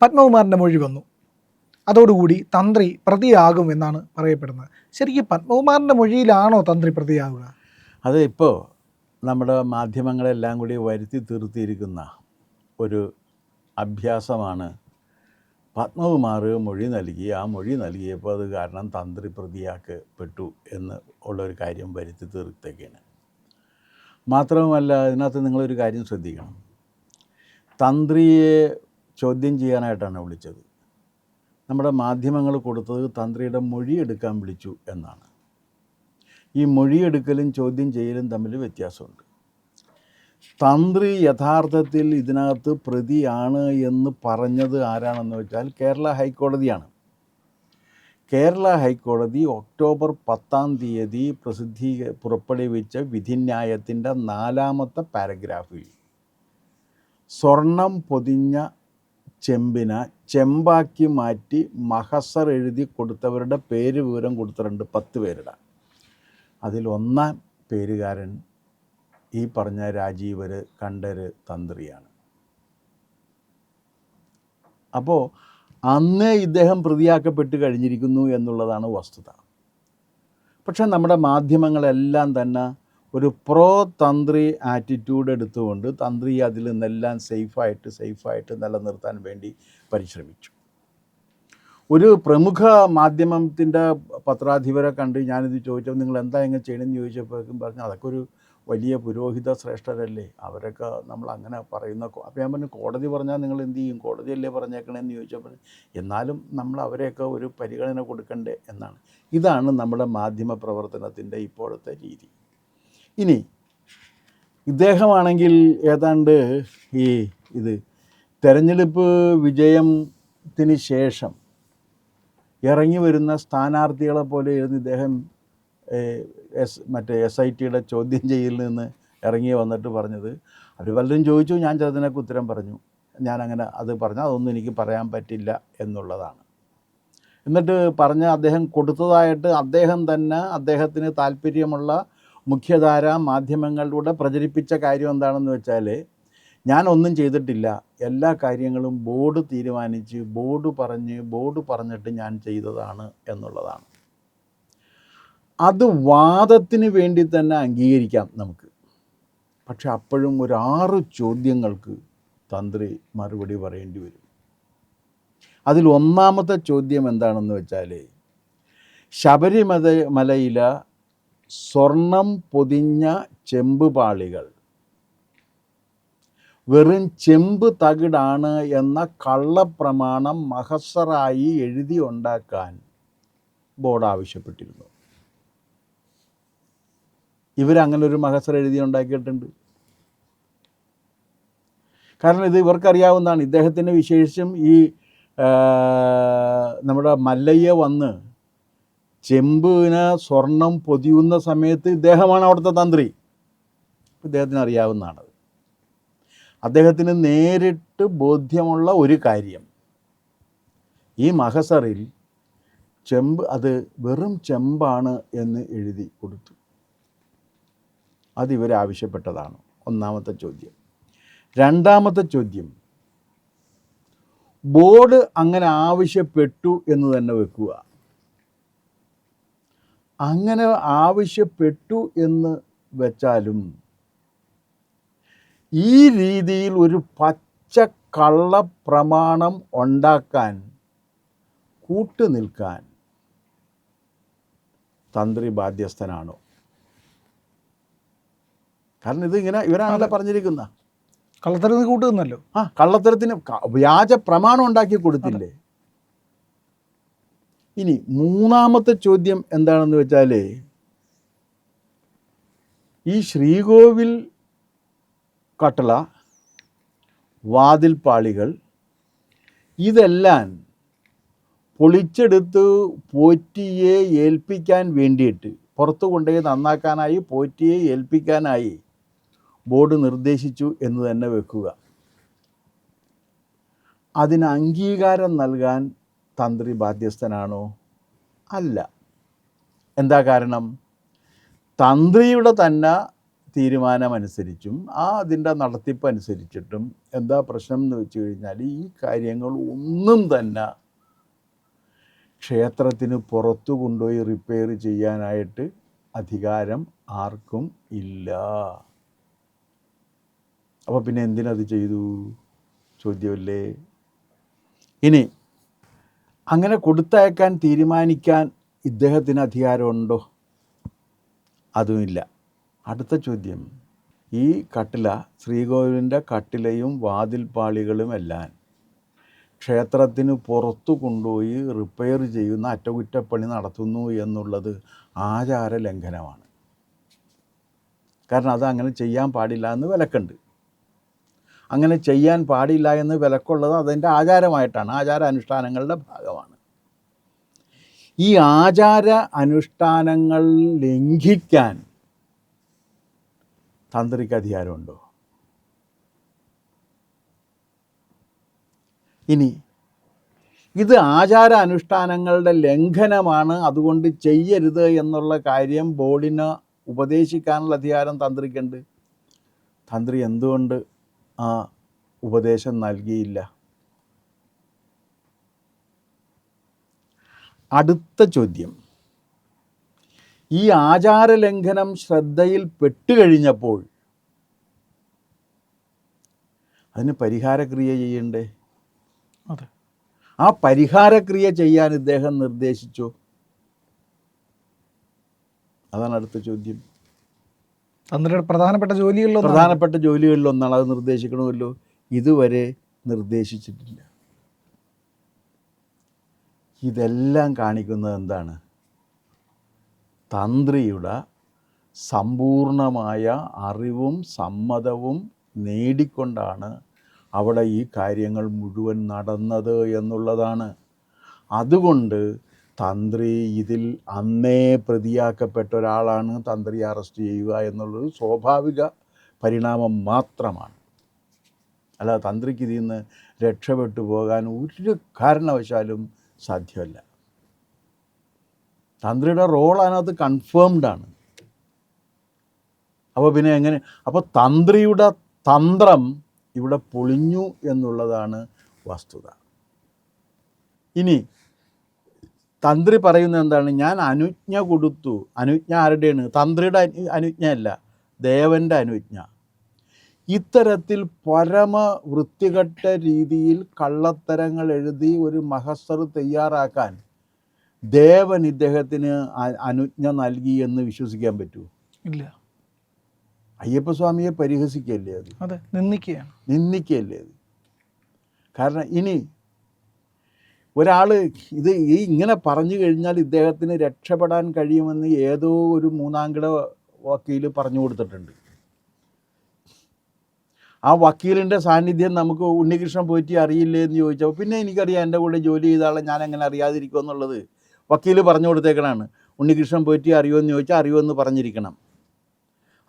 പത്മകുമാറിന്റെ മൊഴി വന്നു. അതോടുകൂടി തന്ത്രി പ്രതിയാകും എന്നാണ് പറയപ്പെടുന്നത്. ശരിക്കും പത്മകുമാറിന്റെ മൊഴിയിലാണോ തന്ത്രി പ്രതിയാവുക അത് ഇപ്പോൾ നമ്മുടെ മാധ്യമങ്ങളെല്ലാം കൂടി വരുത്തി തീർത്തിയിരിക്കുന്ന ഒരു അഭ്യാസമാണ് പത്മകുമാർ മൊഴി നൽകി. ആ മൊഴി നൽകിയപ്പോൾ അത് കാരണം തന്ത്രി പ്രതിയാക്കപ്പെട്ടു എന്ന് ഉള്ളൊരു കാര്യം വരുത്തി തീർത്തേക്കാണ്. മാത്രവുമല്ല ഇതിനകത്ത് നിങ്ങളൊരു കാര്യം ശ്രദ്ധിക്കണം. തന്ത്രിയെ ചോദ്യം ചെയ്യാനായിട്ടാണ് വിളിച്ചത്. നമ്മുടെ മാധ്യമങ്ങൾ കൊടുത്തത് തന്ത്രിയുടെ മൊഴി എടുക്കാൻ വിളിച്ചു എന്നാണ്. ഈ മൊഴിയെടുക്കലും ചോദ്യം ചെയ്യലും തമ്മിൽ വ്യത്യാസമുണ്ട്. തന്ത്രി യഥാർത്ഥത്തിൽ ഇതിനകത്ത് പ്രതിയാണ് എന്ന് പറഞ്ഞത് ആരാണെന്ന് വെച്ചാൽ കേരള ഹൈക്കോടതിയാണ്. കേരള ഹൈക്കോടതി ഒക്ടോബർ പത്താം തീയതി പ്രസിദ്ധീ പുറപ്പെടുവിച്ച വിധിന്യായത്തിന്റെ നാലാമത്തെ പാരഗ്രാഫിൽ സ്വർണം പൊതിഞ്ഞ ചെമ്പിന ചെമ്പാക്കി മാറ്റി മഹസർ എഴുതി കൊടുത്തവരുടെ പേര് വിവരം കൊടുത്തിട്ടുണ്ട് പത്ത് പേരുടെ. അതിൽ ഒന്നാം പേരുകാരൻ ഈ പറഞ്ഞ രാജീവർ കണ്ടര് തന്ത്രിയാണ്. അപ്പോൾ അന്നേ ഇദ്ദേഹം പ്രതിയാക്കപ്പെട്ട് കഴിഞ്ഞിരിക്കുന്നു എന്നുള്ളതാണ് വസ്തുത. പക്ഷേ നമ്മുടെ മാധ്യമങ്ങളെല്ലാം തന്നെ ഒരു പ്രോ തന്ത്രി ആറ്റിറ്റ്യൂഡ് എടുത്തുകൊണ്ട് തന്ത്രി അതിൽ നിന്നെല്ലാം സേഫായിട്ട് സേഫായിട്ട് നിലനിർത്താൻ വേണ്ടി പരിശ്രമിച്ചു. ഒരു പ്രമുഖ മാധ്യമത്തിന്റെ പത്രാധിപരെ കണ്ട് ഞാനിത് ചോദിച്ചപ്പോൾ നിങ്ങൾ എന്താ ഇങ്ങനെ ചെയ്യണമെന്ന് ചോദിച്ചപ്പോഴേക്കും പറഞ്ഞു അതൊക്കെ ഒരു വലിയ പുരോഹിത ശ്രേഷ്ഠരല്ലേ അവരൊക്കെ നമ്മൾ അങ്ങനെ പറയുന്ന അപ്പോൾ ഞാൻ പറഞ്ഞു കോടതി പറഞ്ഞാൽ നിങ്ങൾ എന്ത് ചെയ്യും? കോടതിയല്ലേ പറഞ്ഞേക്കണേന്ന് ചോദിച്ചപ്പോൾ എന്നാലും നമ്മൾ അവരെയൊക്കെ ഒരു പരിഗണന കൊടുക്കണ്ടേ എന്നാണ്. ഇതാണ് നമ്മുടെ മാധ്യമ പ്രവർത്തനത്തിന്റെ ഇപ്പോഴത്തെ രീതി. ഇനി ഇദ്ദേഹമാണെങ്കിൽ ഏതാണ്ട് ഈ ഇത് തെരഞ്ഞെടുപ്പ് വിജയത്തിന് ശേഷം ഇറങ്ങി വരുന്ന സ്ഥാനാർത്ഥികളെ പോലെ ഇരുന്ന് ഇദ്ദേഹം എസ് മറ്റേ എസ് ഐ ടിയുടെ ചോദ്യം ചെയ്യലിൽ നിന്ന് ഇറങ്ങി വന്നിട്ട് പറഞ്ഞത്. അവർ പലരും ചോദിച്ചു ഞാൻ ചിലതിനൊക്കെ ഉത്തരം പറഞ്ഞു. ഞാനങ്ങനെ അത് പറഞ്ഞു. അതൊന്നും എനിക്ക് പറയാൻ പറ്റില്ല എന്നുള്ളതാണ്. എന്നിട്ട് പറഞ്ഞ് അദ്ദേഹം കൊടുത്തതായിട്ട് അദ്ദേഹം തന്നെ അദ്ദേഹത്തിന് താല്പര്യമുള്ള മുഖ്യധാര മാധ്യമങ്ങളിലൂടെ പ്രചരിപ്പിച്ച കാര്യം എന്താണെന്ന് വെച്ചാൽ ഞാൻ ഒന്നും ചെയ്തിട്ടില്ല. എല്ലാ കാര്യങ്ങളും ബോർഡ് തീരുമാനിച്ച് ബോർഡ് പറഞ്ഞ് ബോർഡ് പറഞ്ഞിട്ട് ഞാൻ ചെയ്തതാണ് എന്നുള്ളതാണ്. അത് വാദത്തിന് വേണ്ടി തന്നെ അംഗീകരിക്കാം നമുക്ക്. പക്ഷെ അപ്പോഴും ഒരു ആറ് ചോദ്യങ്ങൾക്ക് തന്ത്രി മറുപടി പറയേണ്ടി വരും. അതിൽ ഒന്നാമത്തെ ചോദ്യം എന്താണെന്ന് വെച്ചാൽ ശബരിമല മലയിലെ സ്വർണം പൊതിഞ്ഞ ചെമ്പ് പാളികൾ. വെറും ചെമ്പ് തകിടാണ് എന്ന കള്ളപ്രമാണം മഹസറായി എഴുതി ഉണ്ടാക്കാൻ ബോർഡ് ആവശ്യപ്പെട്ടിരുന്നു. ഇവരങ്ങനെ ഒരു മഹസർ എഴുതി ഉണ്ടാക്കിയിട്ടുണ്ട്. കാരണം ഇത് ഇവർക്കറിയാവുന്നതാണ്. ഇദ്ദേഹത്തിന് വിശേഷിച്ചും ഈ നമ്മുടെ മല്ലയ്യ വന്ന് ചെമ്പിന് സ്വർണം പൊതിയുന്ന സമയത്ത് ഇദ്ദേഹമാണ് അവിടുത്തെ തന്ത്രി. ഇദ്ദേഹത്തിന് അറിയാവുന്നതാണത് അദ്ദേഹത്തിന് നേരിട്ട് ബോധ്യമുള്ള ഒരു കാര്യം. ഈ മഹസറിൽ ചെമ്പ് അത് വെറും ചെമ്പാണ് എന്ന് എഴുതി കൊടുത്തു. അത് ഇവരാവശ്യപ്പെട്ടതാണ് ഒന്നാമത്തെ ചോദ്യം. രണ്ടാമത്തെ ചോദ്യം. ബോർഡ് അങ്ങനെ ആവശ്യപ്പെട്ടു എന്ന് തന്നെ വെക്കുക. അങ്ങനെ ആവശ്യപ്പെട്ടു എന്ന് വെച്ചാലും ഈ രീതിയിൽ ഒരു പച്ച കള്ള പ്രമാണം ഉണ്ടാക്കാൻ കൂട്ടുനിൽക്കാൻ തന്ത്രി ബാധ്യസ്ഥനാണോ? കാരണം ഇത് ഇങ്ങനെ ഇവരാണല്ലോ പറഞ്ഞിരിക്കുന്ന കള്ളത്തരത്തിന് കൂട്ടുന്നല്ലോ ആ കള്ളത്തരത്തിന് വ്യാജ പ്രമാണം ഉണ്ടാക്കി കൊടുത്തില്ലേ? ഇനി മൂന്നാമത്തെ ചോദ്യം എന്താണെന്ന് വെച്ചാൽ ഈ ശ്രീകോവിൽ കട്ടള വാതിൽപ്പാളികൾ ഇതെല്ലാം പൊളിച്ചെടുത്ത് പോറ്റിയെ ഏൽപ്പിക്കാൻ വേണ്ടിയിട്ട് പുറത്തു കൊണ്ടുപോയി നന്നാക്കാനായി പോറ്റിയെ ഏൽപ്പിക്കാനായി ബോർഡ് നിർദ്ദേശിച്ചു എന്ന് തന്നെ വെക്കുക. അതിന് അംഗീകാരം നൽകാൻ തന്ത്രി ബാധ്യസ്ഥനാണോ? അല്ല. എന്താ കാരണം? തന്ത്രിയുടെ തന്നെ തീരുമാനമനുസരിച്ചും ആ അതിന്റെ നടത്തിപ്പ് അനുസരിച്ചിട്ടും എന്താ പ്രശ്നം എന്ന് വെച്ച് കഴിഞ്ഞാൽ ഈ കാര്യങ്ങൾ ഒന്നും തന്നെ ക്ഷേത്രത്തിന് പുറത്തു കൊണ്ടുപോയി റിപ്പയർ ചെയ്യാനായിട്ട് അധികാരം ആർക്കും ഇല്ല. അപ്പോൾ പിന്നെ എന്തിനത് ചെയ്തു? ചോദ്യമല്ലേ? ഇനി അങ്ങനെ കൊടുത്തയക്കാൻ തീരുമാനിക്കാൻ ഇദ്ദേഹത്തിന് അധികാരമുണ്ടോ? അതുമില്ല. അടുത്ത ചോദ്യം. ഈ കട്ടില ശ്രീകോവിലിന്റെ കട്ടിലയും വാതിൽപ്പാളികളും എല്ലാം ക്ഷേത്രത്തിന് പുറത്തു കൊണ്ടുപോയി റിപ്പയർ ചെയ്യുന്ന അറ്റകുറ്റപ്പണി നടത്തുന്നു എന്നുള്ളത് ആചാര ലംഘനമാണ് കാരണം അത് അങ്ങനെ ചെയ്യാൻ പാടില്ല എന്ന് വിലക്കുണ്ട്. അങ്ങനെ ചെയ്യാൻ പാടില്ല എന്ന് വിലക്കുള്ളത് അതിന്റെ ആചാരമായിട്ടാണ് ആചാര അനുഷ്ഠാനങ്ങളുടെ ഭാഗമാണ്. ഈ ആചാര അനുഷ്ഠാനങ്ങൾ ലംഘിക്കാൻ താന്ത്രിക അധികാരമുണ്ടോ? ഇനി ഇത് ആചാര അനുഷ്ഠാനങ്ങളുടെ ലംഘനമാണ് അതുകൊണ്ട് ചെയ്യരുത് എന്നുള്ള കാര്യം ബോർഡിന് ഉപദേശിക്കാനുള്ള അധികാരം തന്ത്രിക്കുണ്ട്. തന്ത്രി എന്തുകൊണ്ട് ആ ഉപദേശം നൽകിയില്ല. അടുത്ത ചോദ്യം. ഈ ആചാര ലംഘനം ശ്രദ്ധയിൽ പെട്ടുകഴിഞ്ഞപ്പോൾ അതിന് പരിഹാരക്രിയ ചെയ്യണ്ടേ? അതെ. ആ പരിഹാരക്രിയ ചെയ്യാൻ ഇദ്ദേഹം നിർദ്ദേശിച്ചു? അതാണ് അടുത്ത ചോദ്യം. തന്ത്രിയുടെ പ്രധാനപ്പെട്ട പ്രധാനപ്പെട്ട ജോലികളിലൊന്നാണ്. അത് നിർദ്ദേശിക്കണമല്ലോ. ഇതുവരെ നിർദ്ദേശിച്ചിട്ടില്ല. ഇതെല്ലാം കാണിക്കുന്നത് എന്താണ്? തന്ത്രിയുടെ സമ്പൂർണമായ അറിവും സമ്മതവും നേടിക്കൊണ്ടാണ് അവിടെ ഈ കാര്യങ്ങൾ മുഴുവൻ നടന്നത് എന്നുള്ളതാണ്. അതുകൊണ്ട് തന്ത്രി ഇതിൽ അന്നേ പ്രതിയാക്കപ്പെട്ട ഒരാളാണ് തന്ത്രി അറസ്റ്റ് ചെയ്യുക എന്നുള്ളത് സ്വാഭാവിക പരിണാമം മാത്രമാണ്. അല്ലാതെ തന്ത്രിക്ക് ഇതിൽ നിന്ന് രക്ഷപ്പെട്ടു പോകാൻ ഒരു കാരണവശാലും സാധ്യമല്ല. തന്ത്രിയുടെ റോൾ അതിനകത്ത് കൺഫേംഡ് ആണ്. അപ്പോൾ പിന്നെ എങ്ങനെ? അപ്പോൾ തന്ത്രിയുടെ തന്ത്രം ഇവിടെ പൊളിഞ്ഞു എന്നുള്ളതാണ് വസ്തുത. ഇനി തന്ത്രി പറയുന്നത് എന്താണ്? ഞാൻ അനുജ്ഞ കൊടുത്തു. അനുജ്ഞ ആരുടെയാണ്? തന്ത്രിയുടെ അനുജ്ഞ അല്ല ദേവന്റെ അനുജ്ഞ. ഇത്തരത്തിൽ പരമ വൃത്തികെട്ട രീതിയിൽ കള്ളത്തരങ്ങൾ എഴുതി ഒരു മഹസർ തയ്യാറാക്കാൻ ദേവൻ ഇദ്ദേഹത്തിന് അനുജ്ഞ നൽകി എന്ന് വിശ്വസിക്കാൻ പറ്റുമോ ഇല്ല. അയ്യപ്പസ്വാമിയെ പരിഹസിക്കല്ലേ അത്? നിന്ദിക്കുകയാണ്. നിന്ദിക്കല്ലേ അത്? കാരണം ഇനി ഒരാൾ ഇത് ഈ ഇങ്ങനെ പറഞ്ഞു കഴിഞ്ഞാൽ ഇദ്ദേഹത്തിന് രക്ഷപ്പെടാൻ കഴിയുമെന്ന് ഏതോ ഒരു മൂന്നാംകിട വക്കീൽ പറഞ്ഞു കൊടുത്തിട്ടുണ്ട്. ആ വക്കീലിന്റെ സാന്നിധ്യം നമുക്ക് ഉണ്ണികൃഷ്ണൻ പോയിട്ട് അറിയില്ലേ എന്ന് ചോദിച്ചപ്പോൾ പിന്നെ എനിക്കറിയാം എന്റെ കൂടെ ജോലി ചെയ്ത ആളെ ഞാൻ എങ്ങനെ അറിയാതിരിക്കും എന്നുള്ളത് വക്കീൽ പറഞ്ഞു കൊടുത്തേക്കണാണ്. ഉണ്ണികൃഷ്ണൻ പോയിട്ട് അറിയുമെന്ന് ചോദിച്ചാൽ അറിയുമെന്ന് പറഞ്ഞിരിക്കണം.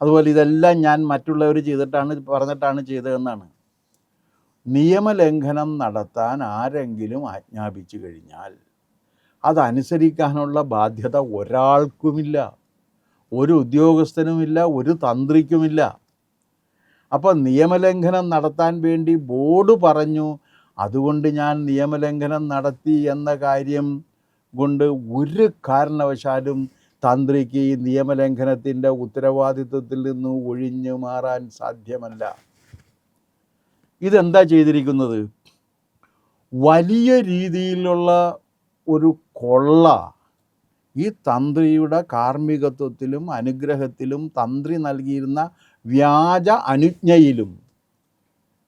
അതുപോലെ ഇതെല്ലാം ഞാൻ മറ്റുള്ളവർ ചെയ്തിട്ടാണ് പറഞ്ഞിട്ടാണ് ചെയ്തതെന്നാണ്. നിയമലംഘനം നടത്താൻ ആരെങ്കിലും ആജ്ഞാപിച്ചു കഴിഞ്ഞാൽ അതനുസരിക്കാനുള്ള ബാധ്യത ഒരാൾക്കുമില്ല ഒരു ഉദ്യോഗസ്ഥനുമില്ല ഒരു തന്ത്രിക്കുമില്ല. അപ്പോൾ നിയമലംഘനം നടത്താൻ വേണ്ടി ബോർഡ് പറഞ്ഞു അതുകൊണ്ട് ഞാൻ നിയമലംഘനം നടത്തി എന്ന കാര്യം കൊണ്ട് ഒരു കാരണവശാലും തന്ത്രിക്ക് ഈ നിയമലംഘനത്തിന്റെ ഉത്തരവാദിത്വത്തിൽ നിന്ന് ഒഴിഞ്ഞു മാറാൻ സാധ്യമല്ല. ഇതെന്താ ചെയ്തിരിക്കുന്നത്? വലിയ രീതിയിലുള്ള ഒരു കൊള്ള ഈ തന്ത്രിയുടെ കാർമ്മികത്വത്തിലും അനുഗ്രഹത്തിലും തന്ത്രി നൽകിയിരുന്ന വ്യാജ അനുജ്ഞയിലും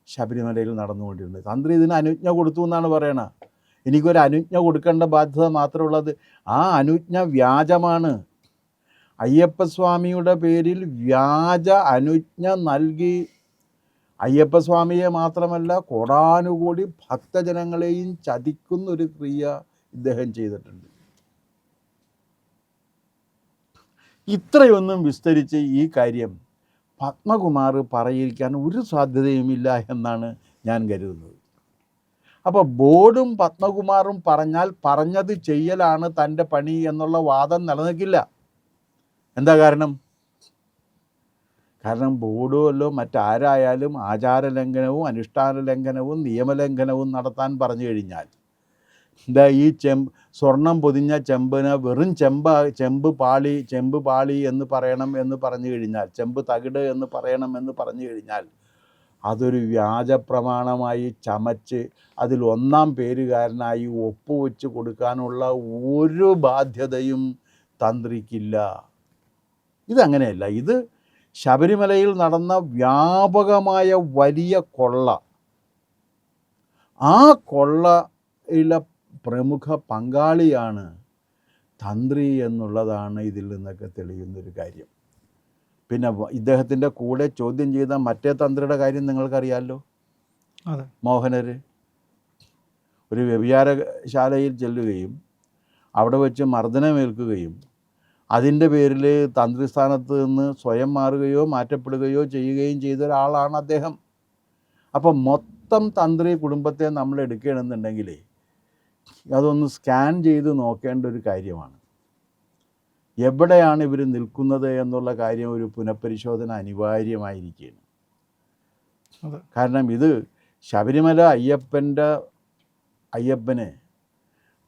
ശബരിമലയിൽ നടന്നുകൊണ്ടിരുന്നത്. തന്ത്രി ഇതിന് അനുജ്ഞ കൊടുത്തു എന്നാണ് പറയണത്. എനിക്കൊരു അനുജ്ഞ കൊടുക്കേണ്ട ബാധ്യത മാത്രമുള്ളത് ആ അനുജ്ഞ വ്യാജമാണ്. അയ്യപ്പസ്വാമിയുടെ പേരിൽ വ്യാജ അനുജ്ഞ നൽകി അയ്യപ്പസ്വാമിയെ മാത്രമല്ല കോടാനുകോടി ഭക്തജനങ്ങളെയും ചതിക്കുന്ന ഒരു ക്രിയ ഇദ്ദേഹം ചെയ്തിട്ടുണ്ട്. ഇത്രയൊന്നും വിസ്തരിച്ച് ഈ കാര്യം പത്മകുമാർ പറയിരിക്കാൻ ഒരു സാധ്യതയുമില്ല എന്നാണ് ഞാൻ കരുതുന്നത്. അപ്പോൾ ബോർഡും പത്മകുമാറും പറഞ്ഞാൽ പറഞ്ഞത് ചെയ്യലാണ് തന്റെ പണി എന്നുള്ള വാദം നിലനിൽക്കില്ല. എന്താ കാരണം? കാരണം ബോർഡുമല്ലോ മറ്റാരായാലും ആചാരലംഘനവും അനുഷ്ഠാന ലംഘനവും നിയമലംഘനവും നടത്താൻ പറഞ്ഞു കഴിഞ്ഞാൽ എന്താ ഈ ചെമ്പ് സ്വർണം പൊതിഞ്ഞ ചെമ്പിന് വെറും ചെമ്പ ചെമ്പ് പാളി ചെമ്പ് പാളി എന്ന് പറയണം എന്ന് പറഞ്ഞു കഴിഞ്ഞാൽ ചെമ്പ് തകിട് എന്ന് പറയണം എന്ന് പറഞ്ഞു കഴിഞ്ഞാൽ അതൊരു വ്യാജ പ്രമാണമായി ചമച്ച് അതിൽ ഒന്നാം പേരുകാരനായി ഒപ്പുവെച്ച് കൊടുക്കാനുള്ള ഒരു ബാധ്യതയും തന്ത്രിക്കില്ല. ഇതങ്ങനെയല്ല. ഇത് ശബരിമലയിൽ നടന്ന വ്യാപകമായ വലിയ കൊള്ള. ആ കൊള്ളയിലെ പ്രമുഖ പങ്കാളിയാണ് തന്ത്രി എന്നുള്ളതാണ് ഇതിൽ നിന്നൊക്കെ തെളിയുന്നൊരു കാര്യം. പിന്നെ ഇദ്ദേഹത്തിന്റെ കൂടെ ചോദ്യം ചെയ്ത മറ്റേ തന്ത്രിയുടെ കാര്യം നിങ്ങൾക്കറിയാമല്ലോ മോഹനര്. ഒരു വ്യഭിചാരശാലയിൽ ചെല്ലുകയും അവിടെ വെച്ച് മർദ്ദനമേൽക്കുകയും അതിന്റെ പേരിൽ തന്ത്രിസ്ഥാനത്ത് നിന്ന് സ്വയം മാറുകയോ മാറ്റപ്പെടുകയോ ചെയ്യുകയും ചെയ്ത ഒരാളാണ് അദ്ദേഹം. അപ്പം മൊത്തം തന്ത്രി കുടുംബത്തെ നമ്മൾ എടുക്കുകയാണെന്നുണ്ടെങ്കിൽ അതൊന്ന് സ്കാൻ ചെയ്ത് നോക്കേണ്ട ഒരു കാര്യമാണ്. എവിടെയാണ് ഇവർ നിൽക്കുന്നത് എന്നുള്ള കാര്യം ഒരു പുനഃപരിശോധന അനിവാര്യമായിരിക്കുകയാണ്. കാരണം ഇത് ശബരിമല അയ്യപ്പന്റെ അയ്യപ്പന്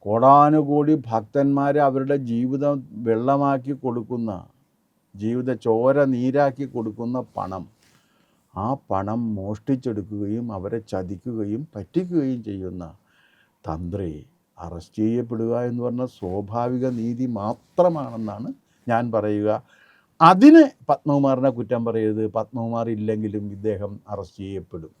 കോടാനുകോടി ഭക്തന്മാരെ അവരുടെ ജീവിതം വെള്ളമാക്കി കൊടുക്കുന്ന ജീവിത ചോര നീരാക്കി കൊടുക്കുന്ന പണം ആ പണം മോഷ്ടിച്ചെടുക്കുകയും അവരെ ചതിക്കുകയും പറ്റിക്കുകയും ചെയ്യുന്ന തന്ത്രി അറസ്റ്റ് ചെയ്യപ്പെടുക എന്ന് പറഞ്ഞ സ്വാഭാവിക നീതി മാത്രമാണെന്നാണ് ഞാൻ പറയുക. അതിന് പത്മകുമാറിനെ കുറ്റം പറയരുത്. പത്മകുമാർ ഇല്ലെങ്കിലും ഇദ്ദേഹം അറസ്റ്റ് ചെയ്യപ്പെടും.